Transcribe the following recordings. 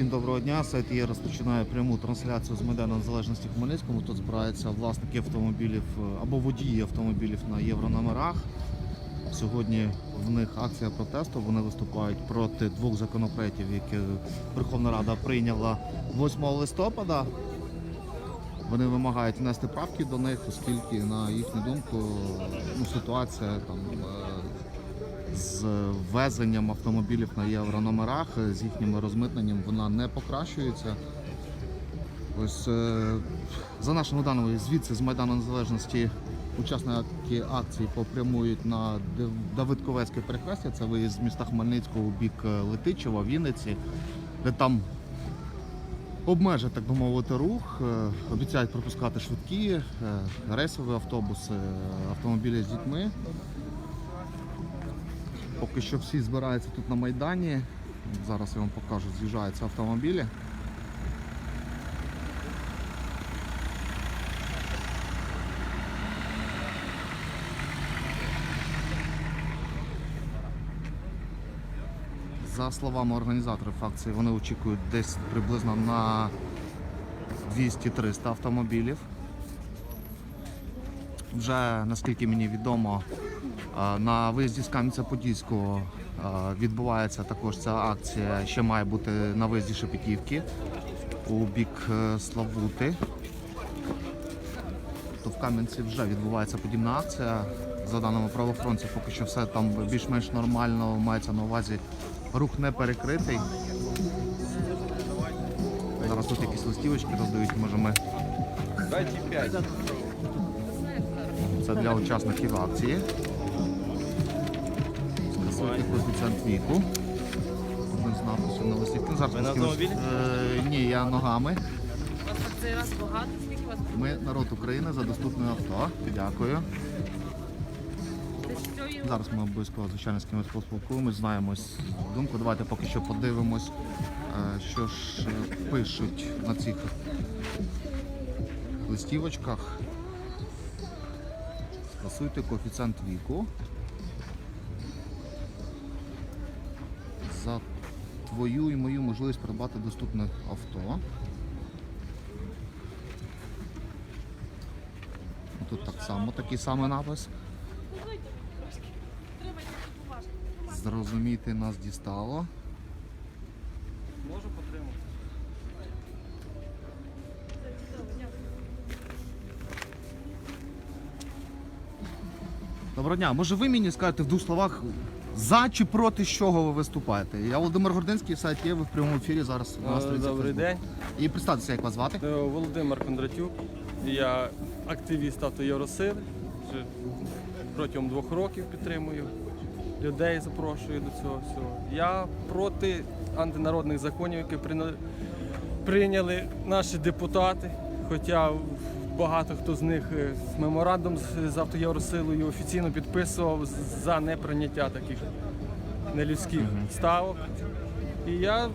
Всім доброго дня. Сайт є розпочинає пряму трансляцію з Майдану Незалежності в Хмельницькому. Тут збираються власники автомобілів е, або водії автомобілів на єврономерах. Сьогодні в них акція протесту. Вони виступають проти двох законопроєктів, які Верховна Рада прийняла 8 листопада. Вони вимагають внести правки до них, оскільки, на їхню думку, ну, ситуація там е, з ввезенням автомобілів на єврономерах, е, з їхнім розмитненням, вона не покращується. Ось е, за нашими даними, звідси з Майдану Незалежності учасники акції попрямують на Давидковецьке перехрестя. Це виїзд з міста Хмельницького у бік е, Летичева, Вінниці, де там обмежать, так би мовити, рух. Обіцяють пропускати швидкі, рейсові автобуси, автомобілі з дітьми. Поки що всі збираються тут на Майдані. Зараз я вам покажу, з'їжджаються автомобілі. За словами організаторів акції, вони очікують десь приблизно на 200-300 автомобілів. Вже наскільки мені відомо, на виїзді з Кам'янця-Подільського відбувається також ця акція. Ще має бути на виїзді Шепетівки у бік е, Славути. То в Кам'янці вже відбувається подібна акція. За даними правоохоронців, поки що все там більш-менш нормально мається на увазі. Рух не перекритий. Зараз тут якісь листівочки роздають, може ми Дайте 5. Це для учасників акції. Скасуйте коефіцієнт віку. Один з написів на листі. Ну, Зараз Ви на автомобілі? Е, ні, я ногами. У вас цей раз багато? Скільки вас? Ми народ України за доступне авто. Дякую. Ти? Зараз ми обов'язково звичайно з кимось поспілкуємось, знаємось думку. Давайте поки що подивимось, е, що ж е, пишуть на цих листівочках. Скасуйте коефіцієнт віку. За твою і мою можливість придбати доступне авто. Тут так само такий самий напис. Зрозуміти нас дістало. Можу потримати. Доброго дня. Може ви мені скажете в двох словах за чи проти чого ви виступаєте? Я Володимир Гординський, сайт є, ви в прямому ефірі зараз на Е, сторінці Добрий день. І представтеся, як вас звати? Е, Володимир Кондратюк. Я активіст автоєвросили. Вже протягом двох років підтримую. Людей запрошую до цього всього. Я проти антинародних законів, які прийняли- прийняли наші депутати. Хоча багато хто з них е, меморандум з- автоєвросилою офіційно підписував за неприйняття таких нелюдських ставок. І я е,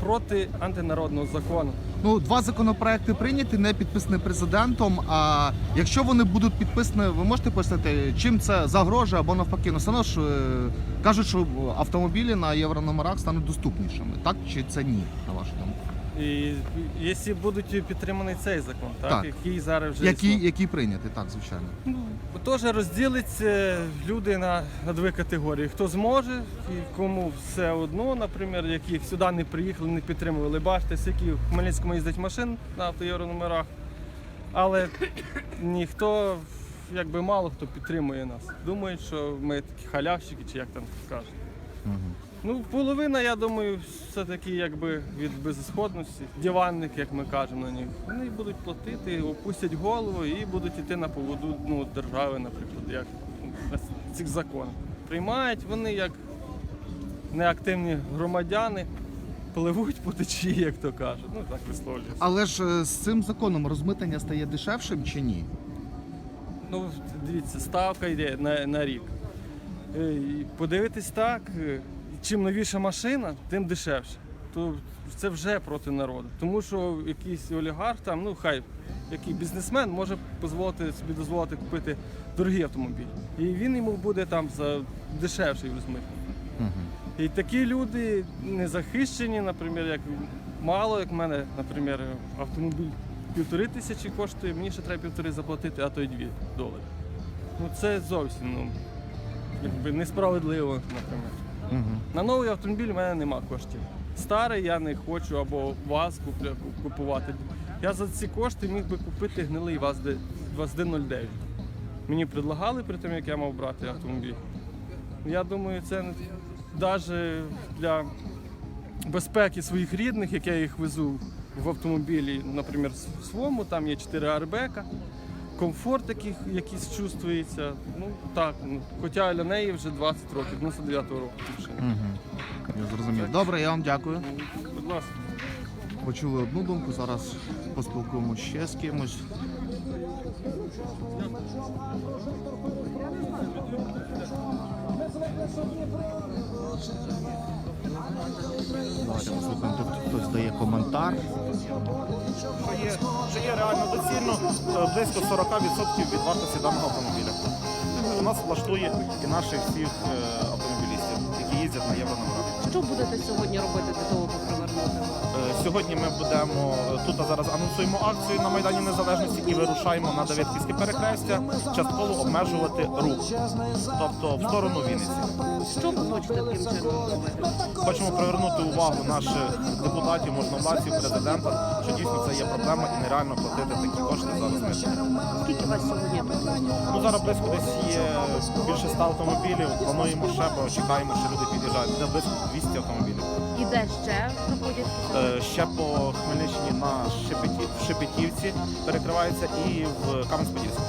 проти антинародного закону. Ну, два законопроекти прийняті, не підписані президентом. А якщо вони будуть підписані, ви можете пояснити, чим це загрожує або навпаки? Ну, все одно ж е, кажуть, що автомобілі на єврономерах стануть доступнішими. Так чи це ні, на вашу думку? І якщо будуть підтриманий цей закон, так, Так. який зараз вже Які, існує, які прийняті, так, звичайно. бо теж розділиться люди на, на дві категорії: хто зможе, і кому все одно, наприклад, які сюди не приїхали, не підтримували. Бачите, скільки в Хмельницькому їздить машин на автоєврономерах, але ніхто, якби мало хто підтримує нас. Думають, що ми такі халявщики, чи як там кажуть. Угу. Ну, половина, я думаю, все-таки якби від безісходності, диванник, як ми кажемо на них. Вони будуть платити, опустять голову і будуть йти на поводу ну, держави, наприклад, як на цих законах. Приймають вони як неактивні громадяни, пливуть по течії, як то кажуть. Ну так висловлюється. Але ж е, з цим законом розмитнення стає дешевшим чи ні? Ну, дивіться, ставка йде на, на рік. Е, Подивитись так, е, чим новіша машина, тим дешевше. То це вже проти народу. Тому що якийсь олігарх там, ну хай який бізнесмен може дозволити собі дозволити купити дорогі автомобілі. І він йому буде там за дешевший розмитнений. Угу. І такі люди не захищені, наприклад, як мало, як в мене, наприклад, автомобіль півтори тисячі коштує, мені ще треба півтори заплатити, а то й дві долари. Ну це зовсім ну, якби несправедливо, наприклад. Угу. На новий автомобіль в мене нема коштів. Старий я не хочу або ВАЗ купувати. Я за ці кошти міг би купити гнилий ВАЗ Д- ВАЗ Д09. Мені предлагали при тим, як я мав брати автомобіль. Я думаю, це навіть для безпеки своїх рідних, як я їх везу в автомобілі, наприклад, в своєму, там є 4 арбека, комфорт такий якийсь чувствується. Ну так, ну, хоча для неї вже 20 років, 99-го року машина. Угу. Я зрозумів. Добре, я вам дякую. Ну, Будь ласка. Почули одну думку, зараз поспілкуємося ще з кимось. Давайте послухаємо, тут хтось дає коментар. що є, що є реально доцільно е, близько 40% від вартості даного автомобіля. У нас влаштує і наших всіх е, автомобілістів, які їздять на єврономерах. Що будете сьогодні робити для того, щоб привернути? Е, Сьогодні ми будемо е, тут зараз анонсуємо акцію на Майдані Незалежності і вирушаємо на Давидківське перехрестя частково обмежувати рух, тобто в сторону Вінниці. Що ви хочете таким чином зробити? Хочемо привернути увагу наших депутатів, можновладців, президента, що дійсно це є проблема і нереально платити такі кошти зараз. Скільки вас сьогодні? Ну зараз близько десь є більше 100 автомобілів. Плануємо ще, бо чекаємо, що люди під'їжджають. Де близько 200 автомобілів. І де ще проходять? Е, ще по Хмельниччині на Шепеті, в Шепетівці перекривається і в Кам'янець-Подільську.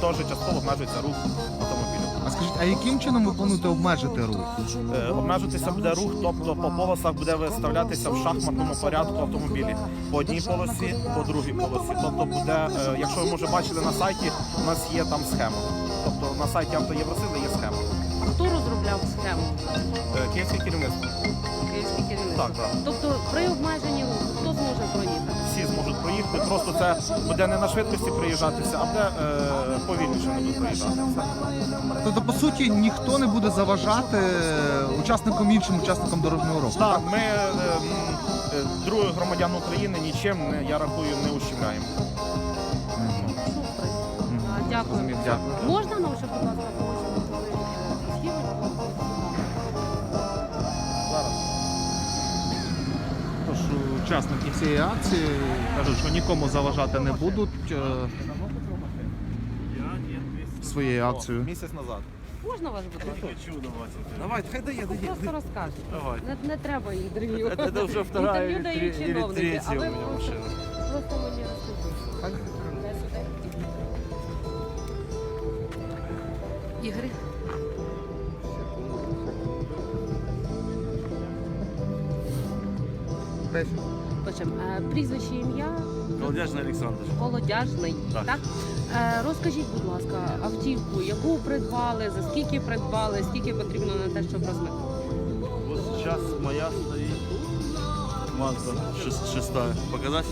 Теж частково обмежується рух автомобілів. А скажіть, а яким чином ви плануєте обмежити рух? Е, обмежуватися буде рух, тобто по полосах буде виставлятися в шахматному порядку автомобілі. По одній полосі, по другій полосі. Тобто буде, е, якщо ви може бачили на сайті, у нас є там схема. Тобто на сайті Автоєвросили є Київське керівництво. Київське керівництво. Так, так. Тобто при обмеженні руху хто зможе проїхати? всі зможуть проїхати. Просто це буде не на швидкості приїжджатися, а буде е, повільніше не будуть проїжджати. Тобто, по суті, ніхто не буде заважати учасникам іншим учасникам дорожнього руху. Так, ми е, е, других громадян України нічим не я рахую не ущемляємо. А, Дякую. Дякую. Можна нам ще, будь ласка, учасники цієї акції кажуть, що нікому заважати не будуть е, своєю акцією. Місяць назад. Можна вас, будь ласка? Давай, хай дає, дає. Просто розкажете. Давай. Не, не треба інтерв'ю. Это уже вторая Інтерв'ю дають или чиновники, а у ви меня просто, машина. просто мені розкажіть. Дай сюди. Ігри Е, Прізвище ім'я Колодяжный Александр. Колодяжний. Так. Так. Е, розкажіть, будь ласка, автівку, яку придбали, за скільки придбали, скільки потрібно на те, щоб розмити? Вот сейчас моя стоит Мазда шес- шестая. Показать?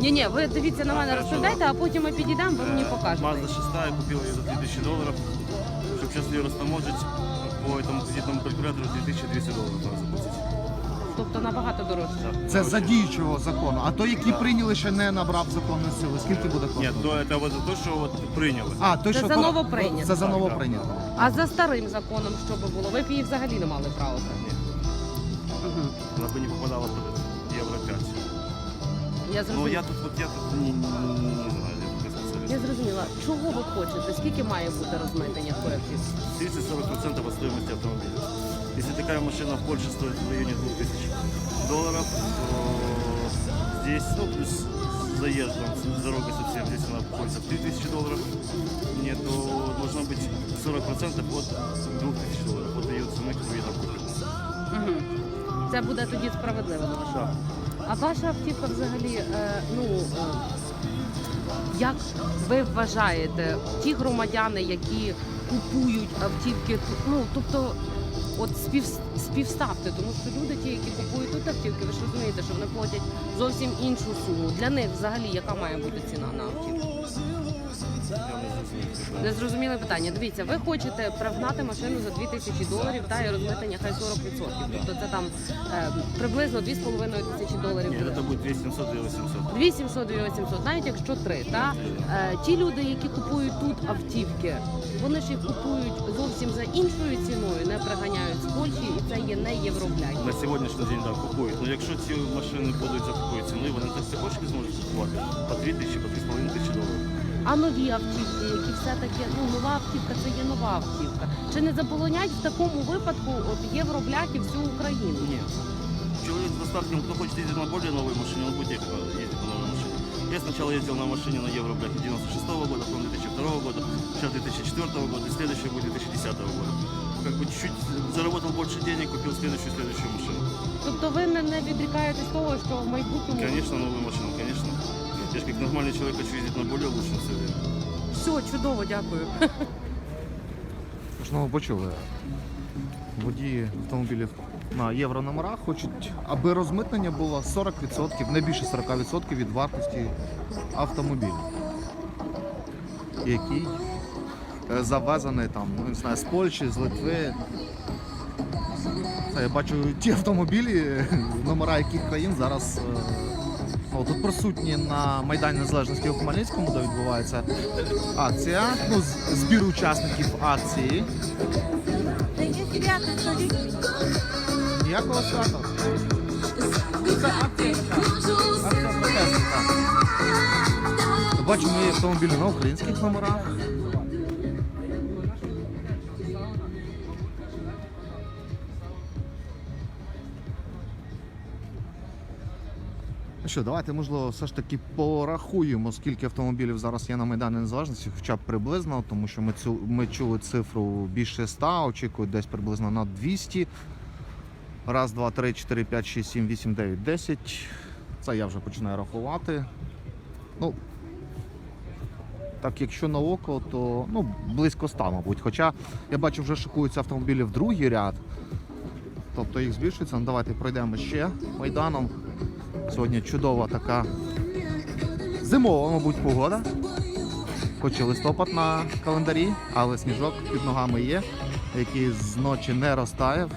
Ні, ні, ви дивіться на мене, Хорошо. розповідайте, а потім ми підійдемо, ви мені Э, покажете. Мазда шестая, купил ее за 3000 долларов. Чтобы сейчас ее растаможить, по этому кредитному калькулятору 2200 долларов надо заплатить. Тобто набагато дорожче. Це за діючого закону. А той, який прийняли, ще не набрав законної сили. Скільки буде коштувати? Нет, то это вот за то, что вот приняли. А, той, Це що за по- новоприйнято. Це за Так, новоприйнято. А за старим законом що би було? Ви б її взагалі не мали права. Нет, Угу. она бы не попадала под Евро 5. Я зрозуміла. я тут вот я тут не, не, не знаю, я зрозуміла. Чого ви хочете? Скільки має бути розмитнення коектів? 30-40% от стоимости автомобиля. Если такая машина в Польше стоит в районе 2000 долларов, то здесь, ну, плюс заездом, с дорогой совсем, здесь она обходится в 3000 долларов, нет, то должно быть 40% от 2000 долларов, от ее цены, которую я там. Це буде тоді справедливо. на вашу Да. А ваша автівка взагалі, е, ну е, як ви вважаєте, ті громадяни, які купують автівки, ну тобто, от спів, співставте, тому що люди, ті, які купують тут автівки, ви ж розумієте, що вони платять зовсім іншу суму. Для них взагалі яка має бути ціна на автівку? Я не зрозумів. Не зрозуміле питання. Дивіться, ви хочете пригнати машину за 2000 доларів та і розмитнення хай 40%. Тобто це там е, приблизно 2,5 тисячі доларів. Ні, це буде 2700 і 800. 2700 2800 навіть якщо три. Та е, ті люди, які купують тут автівки, вони ж їх купують зовсім за іншою ціною, не приганяють з Польщі, і це є не євроблять. На сьогоднішній день так купують. Ну якщо ці машини будуть за такою ціною, вони так також зможуть купувати по 2 тисячі, по 2,5 тисячі доларів. А нові автівки, які все-таки ну нова автівка, це є нова автівка. Чи не заполонять в такому випадку от євробляки всю Україну? Нет. Человек с доставкой, кто хочет ездить на более новой машине, он будет ехать, ездить на новой машине. Я сначала ездил на машине на Евробляк 96 года, потом 2002 года, сейчас 2004 года, и следующий будет 2010 года. Как бы чуть-чуть заработал больше денег, купил следующую, следующую машину. Тобто ви не, не відрікаєтесь того, що в майбутньому Конечно, новую машину, конечно. Я же как нормальный человек хочу ездить на более лучшем все время. все чудово, дякую. Тож, ну, почули. Водії автомобілів на єврономерах хочуть, аби розмитнення було 40%, не більше 40% від вартості автомобіля, який е, завезений там, ну, не знаю, з Польщі, з Литви. Це я бачу ті автомобілі, номера яких країн зараз е, тут присутні на Майдані Незалежності у Хмельницькому, де відбувається акція. Ну, збір учасників акції. Ніякого свята. Це. Бачимо є автомобілі на українських номерах. Ну що, давайте, можливо, все ж таки порахуємо, скільки автомобілів зараз є на Майдані Незалежності, хоча б приблизно, тому що ми, цю, ми чули цифру більше 100, очікують десь приблизно на 200. Раз, два, три, чотири, п'ять, шість, сім, вісім, дев'ять, десять. Це я вже починаю рахувати. Ну, так, якщо на око, то ну, близько 100, мабуть. Хоча я бачу, вже шикуються автомобілі в другий ряд. Тобто їх збільшується. Ну, давайте пройдемо ще майданом. Сьогодні чудова така зимова, мабуть, погода. Хоч і листопад на календарі, але сніжок під ногами є, який з ночі не розтаяв.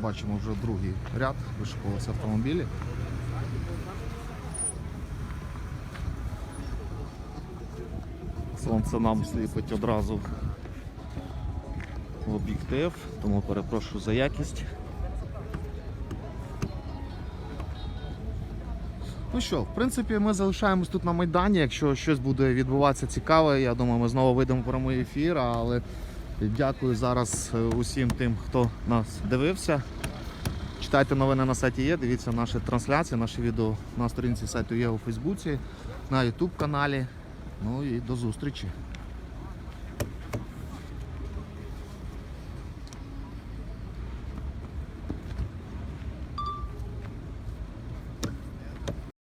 Бачимо вже другий ряд, вишикувалися автомобілі. Сонце нам сліпить одразу в об'єктив, тому перепрошую за якість. Ну що, в принципі, ми залишаємось тут на Майдані. Якщо щось буде відбуватися цікаве, я думаю, ми знову вийдемо в прямий ефір. Але дякую зараз е, усім тим, хто нас дивився. Читайте новини на сайті є, дивіться наші трансляції, наші відео на сторінці сайту є у Фейсбуці, на Ютуб каналі. Ну і до зустрічі.